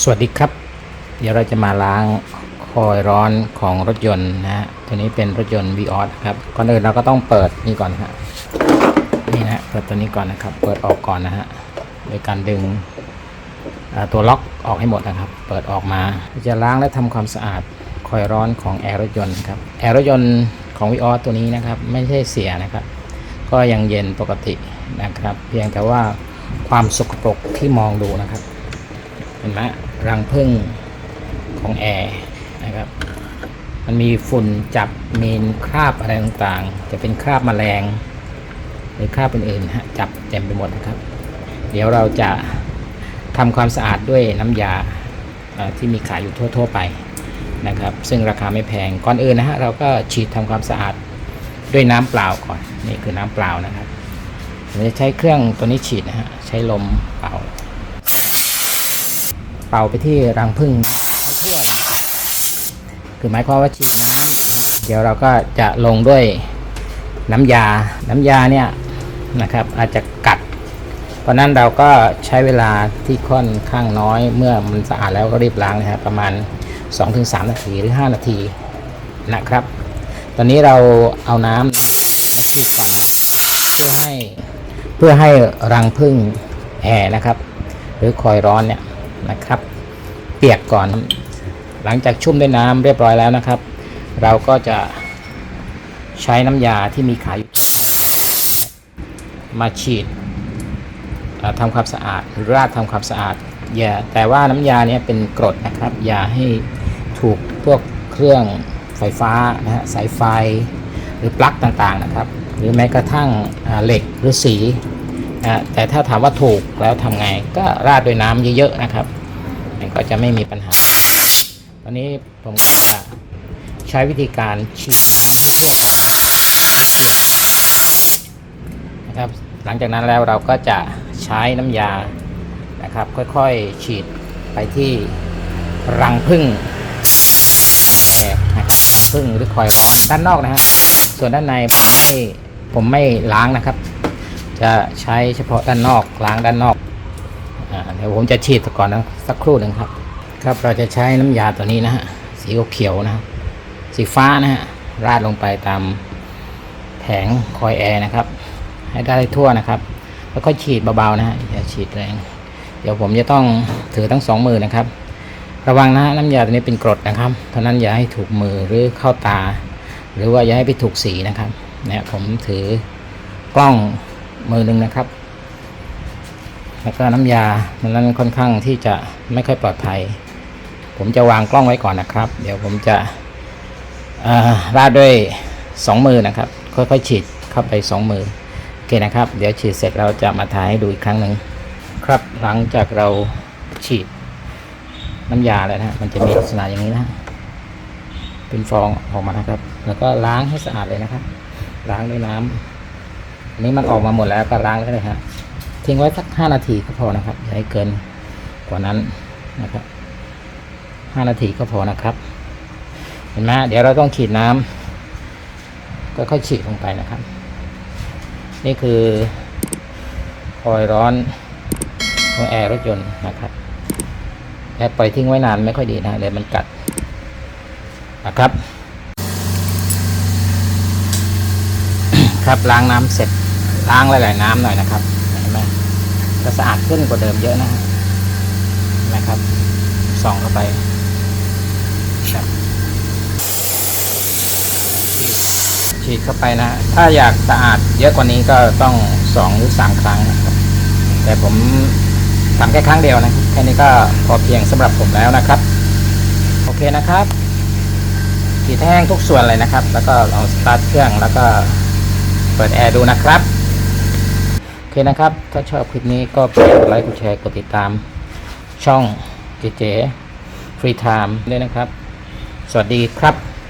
สวัสดีครับ เดี๋ยวเราจะมาล้างคอยร้อนของรถยนต์นะฮะตัวนี้เป็นรถยนต์ v ีออสครับก่อนอื่นเราก็ต้องเปิดนี่ก่อนฮะนี่นะเปิดตัวนี้ก่อนนะครับ เปิดออกก่อนนะฮะโดยการดึงตัวล็อกออกให้หมดนะครับ เปิดออกมาจะล้างและทำความสะอาดคอยร้อนของแอร์รถยนต์ครับแอร์รถยนต์ของ v ีออสตัวนี้นะครับไม่ใช่เสียนะครับ ก็ยังเย็นปกตินะครับ เพียงแต่ว่าความสกปรกที่มองดูนะครับเห็นไหม รังผึ้งของแอร์นะครับ มันมีฝุ่นจับมีคราบอะไรต่างๆ จะเป็นคราบแมลงหรือคราบอื่นๆฮะจับเต็มไปหมดนะครับ เดี๋ยวเราจะทำความสะอาดด้วยน้ำยาที่มีขายอยู่ทั่ว ๆ ไปนะครับ ซึ่งราคาไม่แพงก่อนอื่นนะฮะเราก็ฉีดทำความสะอาดด้วยน้ำเปล่าก่อนนี่คือน้ำเปล่านะครับผมจะใช้เครื่องตัวนี้ฉีดนะฮะใช้ลมเป่า ป่าไปที่รังผึ้งให้ทั่วยคือหมายความว่าฉีดน้ำเดี๋ยวเราก็จะลงด้วยน้ำยา น้ำยาเนี่ยนะครับอาจจะกัด เพราะนั้นเราก็ใช้เวลาที่ค่อนข้างน้อย เมื่อมันสะอาดแล้วก็รีบล้างนะครับประมาณ 2-3 นาทีหรือ 5 นาทีนะครับ ตอนนี้เราเอาน้ำมาฉีดก่อนนะเพื่อให้เพื่อให้รังผึ้งแห่นะครับ หรือคอยร้อนเนี่ย นะครับ เปียกก่อน หลังจากชุ่มด้วยน้ำเรียบร้อยแล้วนะครับ เราก็จะใช้น้ำยาที่มีขายอยู่มาฉีดเอ่อทำความสะอาดหรือราดทำความสะอาดอย่าแต่ว่าน้ำยาเนี่ยเป็นกรดนะครับ อย่าให้ถูกพวกเครื่องไฟฟ้านะฮะสายไฟหรือปลั๊กต่างๆนะครับ หรือแม้กระทั่งเหล็กหรือสี แต่ถ้าถามว่าถูกแล้วทำไงก็ราดด้วยน้ำเยอะๆนะครับมันก็จะไม่มีปัญหา ตอนนี้ผมก็จะใช้วิธีการฉีดน้ำให้ทั่วก่อนนะครับหลังจากนั้นแล้วเราก็จะใช้น้ำยานะครับ ค่อยๆฉีดไปที่รังผึ้งแอร์นะครับรังผึ้งหรือคอยร้อนด้านนอกนะฮะส่วนด้านในผมไม่ผมไม่ล้างนะครับ จะใช้เฉพาะด้านนอกล้างด้านนอกเดี๋ยวผมจะฉีดก่อนนะสักครู่หนึ่งครับ ครับเราจะใช้น้ำยาตัวนี้นะฮะสีเขียวนะครับสีฟ้านะฮะราดลงไปตามแผงคอยแอร์นะครับ ให้ได้ทั่วนะครับ แล้วก็ฉีดเบาๆนะฮะอย่าฉีดแรงเดี๋ยวผมจะต้องถือทั้งสองมือนะครับ ระวังนะฮะน้ำยาตัวนี้เป็นกรดนะครับเพราะนั้นอย่าให้ถูกมือหรือเข้าตา หรือว่าอย่าให้ไปถูกสีนะครับเนี่ยผมถือกล้อง มือหนึ่งนะครับ แล้วก็น้ำยามันนั้นค่อนข้างที่จะไม่ค่อยปลอดภัย ผมจะวางกล้องไว้ก่อนนะครับ เดี๋ยวผมจะราดด้วยสองมือนะครับ ค่อยๆฉีดเข้าไปสองมือโอเคนะครับ เดี๋ยวฉีดเสร็จเราจะมาถ่ายให้ดูอีกครั้งหนึ่งครับหลังจากเราฉีดน้ำยาแล้วนะมันจะมีลักษณะอย่างนี้นะฮะเป็นฟองออกมานะครับ แล้วก็ล้างให้สะอาดเลยนะครับ ล้างด้วยน้ำ อันนี้มันออกมาหมดแล้วก็ล้างแล้เลยฮะทิ้งไว้สักห้านาทีก็พอนะครับอย่าให้เกินกว่านั้นนะครับห้านาทีก็พอนะครับ เห็นไหมเดี๋ยวเราต้องฉีดน้ำก็ค่อยฉีดลงไปนะครับ นี่คือคอยร้อนของแอร์รถยนต์นะครับแอร์ปล่อยทิ้งไว้นานไม่ค่อยดีนะเดี๋ยวมันกัดนะครับ ครับล้างน้ำเสร็จ ล้างหลายๆน้ำหน่อยนะครับเห็นไหมจะสะอาดขึ้นกว่าเดิมเยอะนะฮะเห็นไหมครับส่องเข้าไปครับฉีดเข้าไปนะ ถ้าอยากสะอาดเยอะกว่านี้ก็ต้องสองหรือสามครั้งนะครับ แต่ผมทำแค่ครั้งเดียวนะแค่นี้ก็พอเพียงสำหรับผมแล้วนะครับ โอเคนะครับฉีดแห้งทุกส่วนเลยนะครับ แล้วก็ลองสตาร์ทเครื่องแล้วก็เปิดแอร์ดูนะครับ คนะครับ ถ้าชอบคลิปนี้ก็กดไลค์กดแชร์กดติดตาม ช่องเจเจฟรีไทม์ด้วยนะครับ สวัสดีครับ